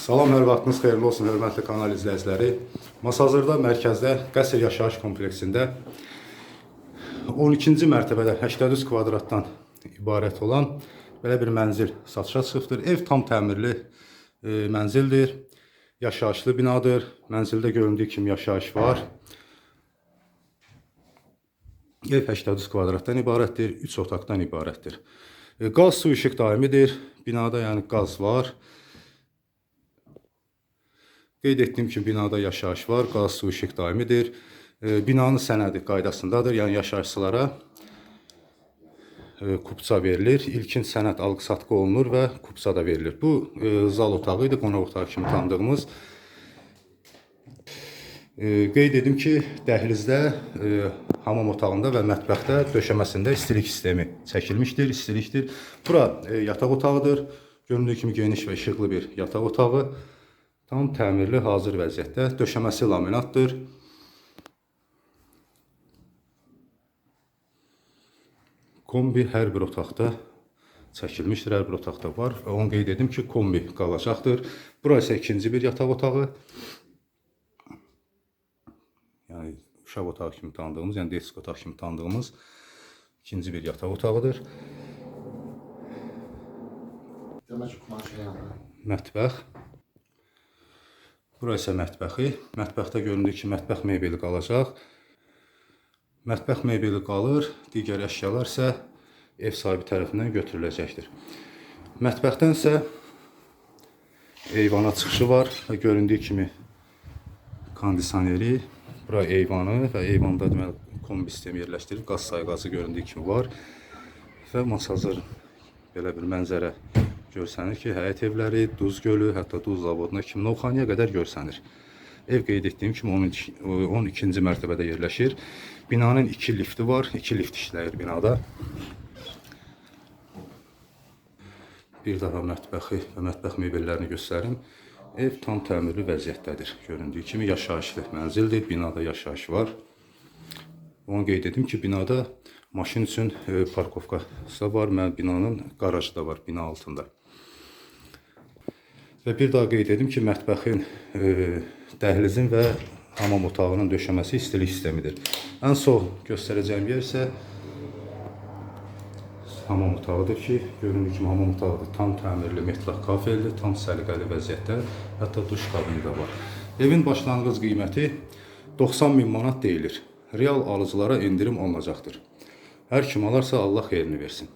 Salam, hər vaxtınız xeyirli olsun, hörmətli kanal izləyiciləri. Masazırda mərkəzdə qəsr yaşayış kompleksində 12-ci mərtəbədə 83 kvadratdan ibarət olan belə bir mənzil satışa çıxıbdır. Ev tam təmirli e, mənzildir. Yaşayışlı binadır. Mənzildə göründüyü kimi yaşayış var. Ev 83 kvadratdan ibarətdir, 3 otaqdan ibarətdir. E, Qaz, su, işıq daimidir. Binada yəni qaz var. Qeyd etdiyim kimi binada yaşayış var, qaz, su, işıq daimidir. E, binanın sənədi qaydasındadır, yəni yaşayışçılara e, kupça verilir. İlkin sənəd alqı-satqı olunur və kupça da verilir. Bu e, zal otağı idi, qonaq otağı kimi tanıdığımız. Qeyd edim ki, dəhlizdə, hamam otağında və mətbəxdə döşəməsində istilik sistemi çəkilmişdir, istilikdir. Bura yataq otağıdır. Göründüyü kimi geniş və işıqlı bir yataq otağı. Tam təmirli, hazır vəziyyətdə. Döşəməsi laminatdır. Kombi hər bir otaqda çəkilmişdir, hər bir otaqda var. Onu qeyd edim ki, kombi qalacaqdır. Bura isə ikinci bir yataq otağı. Yəni uşaq otağı kimi tanıdığımız, yəni desk otaq kimi tanıdığımız ikinci bir yataq otağıdır. Demək ki, kumaşın yanında. Mətbəx. Bura isə mətbəxi. Mətbəxdə göründüyü kimi mətbəx mebeli qalacaq. Mətbəx mebeli qalır, digər əşyalar isə ev sahibi tərəfindən götürüləcəkdir. Mətbəxdən isə eyvana çıxışı var və göründüyü kimi kondisioneri, bura eyvanı və eyvanda deməli kombi sistemi yerləşdirilib, qaz sayğacı göründüyü kimi var və masazır belə bir mənzərə görsənir ki, həyət evləri, duz gölü, hətta duz zavoduna kimi Novxanıya qədər görsənir. Ev qeyd etdiyim kimi 12 12-ci mərtəbədə yerləşir. Binanın 2 lifti var, 2 lift işləyir binada. Bir daha mətbəxi və mətbəx mebellərini göstərim. Ev tam təmirli vəziyyətdədir. Göründüyü kimi yaşayışlı mənzildir, binada yaşayış var. Onu qeyd edim ki, binada maşın üçün e, parkovkası var, mən binanın qarajı da var bina altında. Və bir daha qeyd edim ki, mətbəxin, e, dəhlizin və hamam otağının döşəməsi istilik sistemidir. Ən son göstərəcəyim yer isə hamam otağıdır ki, göründüyü kimi hamam otağıdır. Tam təmirli, metlaq kafelli, tam səliqəli vəziyyətdə, hətta duş kabini də var. Evin başlanğıc qiyməti 90 min manat deyilir. Real alıcılara endirim olunacaqdır. Hər kim alarsa Allah xeyrini versin.